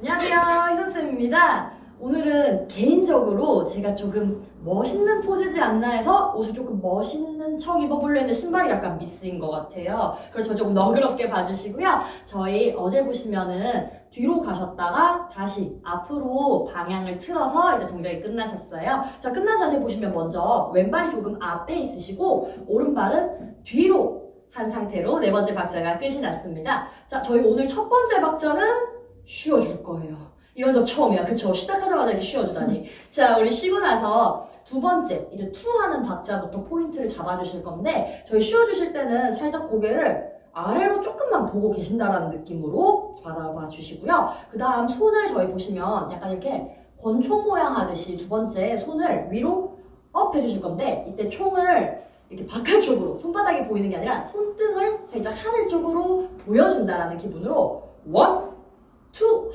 안녕하세요, 희선쌤입니다. 오늘은 개인적으로 제가 조금 멋있는 포즈지 않나 해서 옷을 조금 멋있는 척 입어보려 했는데 신발이 약간 미스인 것 같아요. 그래서 조금 너그럽게 봐주시고요. 저희 어제 보시면은 뒤로 가셨다가 다시 앞으로 방향을 틀어서 이제 동작이 끝나셨어요. 자, 끝난 자세 보시면 먼저 왼발이 조금 앞에 있으시고 오른발은 뒤로 한 상태로 네 번째 박자가 끝이 났습니다. 자, 저희 오늘 첫 번째 박자는 쉬어줄 거예요. 이런 적 처음이야. 그쵸? 시작하자마자 이렇게 쉬어주다니. 자, 우리 쉬고 나서 두 번째, 이제 투 하는 박자부터 포인트를 잡아주실 건데, 저희 쉬어주실 때는 살짝 고개를 아래로 조금만 보고 계신다라는 느낌으로 받아봐 주시고요. 그 다음 손을 저희 보시면 약간 이렇게 권총 모양 하듯이 두 번째 손을 위로 업 해주실 건데, 이때 총을 이렇게 바깥쪽으로, 손바닥이 보이는 게 아니라 손등을 살짝 하늘 쪽으로 보여준다라는 기분으로 원, 투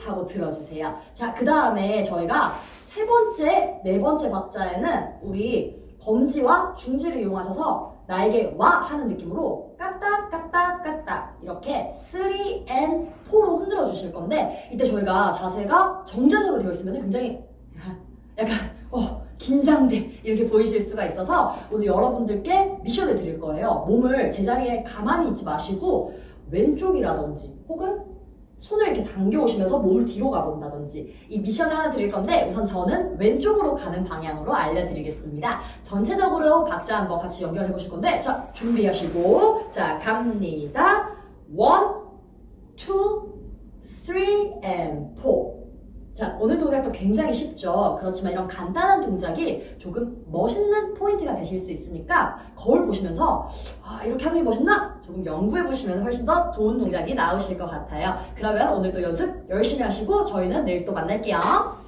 하고 들어주세요. 자, 그 다음에 저희가 세 번째, 네 번째 박자에는 우리 검지와 중지를 이용하셔서 나에게 와 하는 느낌으로 까딱 까딱 까딱 이렇게 3 and 4로 흔들어 주실 건데 이때 저희가 자세가 정자세로 되어 있으면 굉장히 약간 어 긴장돼 이렇게 보이실 수가 있어서 오늘 여러분들께 미션을 드릴 거예요. 몸을 제자리에 가만히 있지 마시고 왼쪽이라든지 혹은 손을 이렇게 당겨오시면서 몸을 뒤로 가본다든지 이 미션을 하나 드릴 건데 우선 저는 왼쪽으로 가는 방향으로 알려드리겠습니다. 전체적으로 박자 한번 같이 연결해 보실 건데 자 준비하시고 자 갑니다. 1, 2, 3 and 4 어느 동작도 굉장히 쉽죠. 그렇지만 이런 간단한 동작이 조금 멋있는 포인트가 되실 수 있으니까 거울 보시면서 아, 이렇게 하는 게 멋있나? 조금 연구해 보시면 훨씬 더 좋은 동작이 나오실 것 같아요. 그러면 오늘도 연습 열심히 하시고 저희는 내일 또 만날게요.